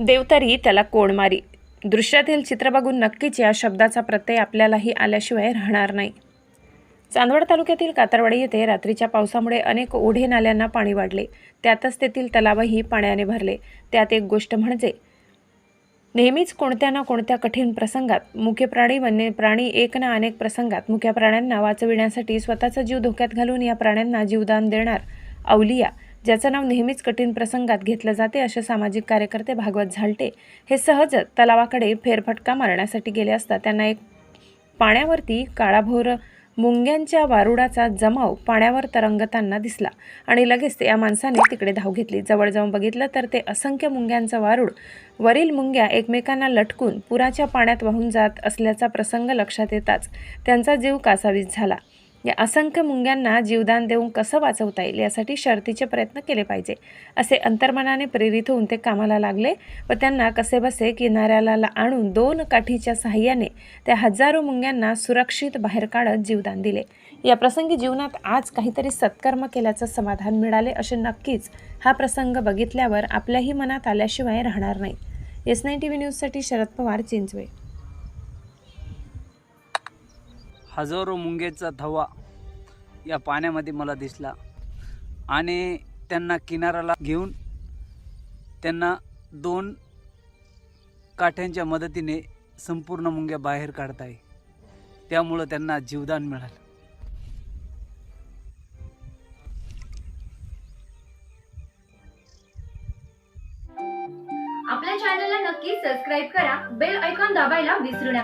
देवतरी त्याला कोणमारी दृश्यातील चित्र बघून नक्कीच या शब्दाचा प्रत्यय आपल्यालाही आल्याशिवाय राहणार नाही. चांदवड तालुक्यातील कातरवाडी येथे रात्रीच्या पावसामुळे अनेक ओढे नाल्यांना पाणी वाढले. त्यातच तेथील तलावही पाण्याने भरले. त्यात एक गोष्ट म्हणजे नेहमीच कोणत्या ना कोणत्या कठीण प्रसंगात मुख्य प्राणी वन्य प्राणी एक ना अनेक प्रसंगात मुख्या प्राण्यांना वाचविण्यासाठी स्वतःचा जीव धोक्यात घालून या प्राण्यांना जीवदान देणार अवलिया ज्याचं नाव नेहमीच कठीण प्रसंगात घेतलं जाते असे सामाजिक कार्यकर्ते भागवत झालटे हे सहज तलावाकडे फेरफटका मारण्यासाठी गेले असता त्यांना एक पाण्यावरती काळाभोर मुंग्यांच्या वारुडाचा जमाव पाण्यावर तरंगताना दिसला आणि लगेच त्या माणसाने तिकडे धाव घेतली. जवळ जाऊन बघितलं तर ते असंख्य मुंग्यांचं वारूड वरील मुंग्या एकमेकांना लटकून पुराच्या पाण्यात वाहून जात असल्याचा प्रसंग लक्षात येताच त्यांचा जीव कासावीस झाला. या असंख्य मुंग्यांना जीवदान देऊन कसं वाचवता येईल यासाठी शर्तीचे प्रयत्न केले पाहिजे. असे अंतर्मनाने प्रेरित होऊन ते कामाला लागले व त्यांना कसेबसे किनाऱ्याला आणून दोन काठीच्या सहाय्याने त्या हजारो मुंग्यांना सुरक्षित बाहेर काढत जीवदान दिले. या प्रसंगी जीवनात आज काहीतरी सत्कर्म केल्याचं समाधान मिळाले असे नक्कीच हा प्रसंग बघितल्यावर आपल्याही मनात आल्याशिवाय राहणार नाही. एस नाईन टी व्ही न्यूजसाठी शरद पवार चिंचवे. हजारो मुंग्याचा धवा या पाण्यामध्ये मला दिसला. आणि त्यांना किनाराला घेऊन त्यांना दोन काठ्यांच्या मदतीने संपूर्ण मुंग्या बाहेर काढता येईल त्यामुळं त्यांना जीवदान मिळालं. आपल्या चॅनलला नक्की सबस्क्राईब करा. बेल ऐकॉन दाबायला विसरू नका.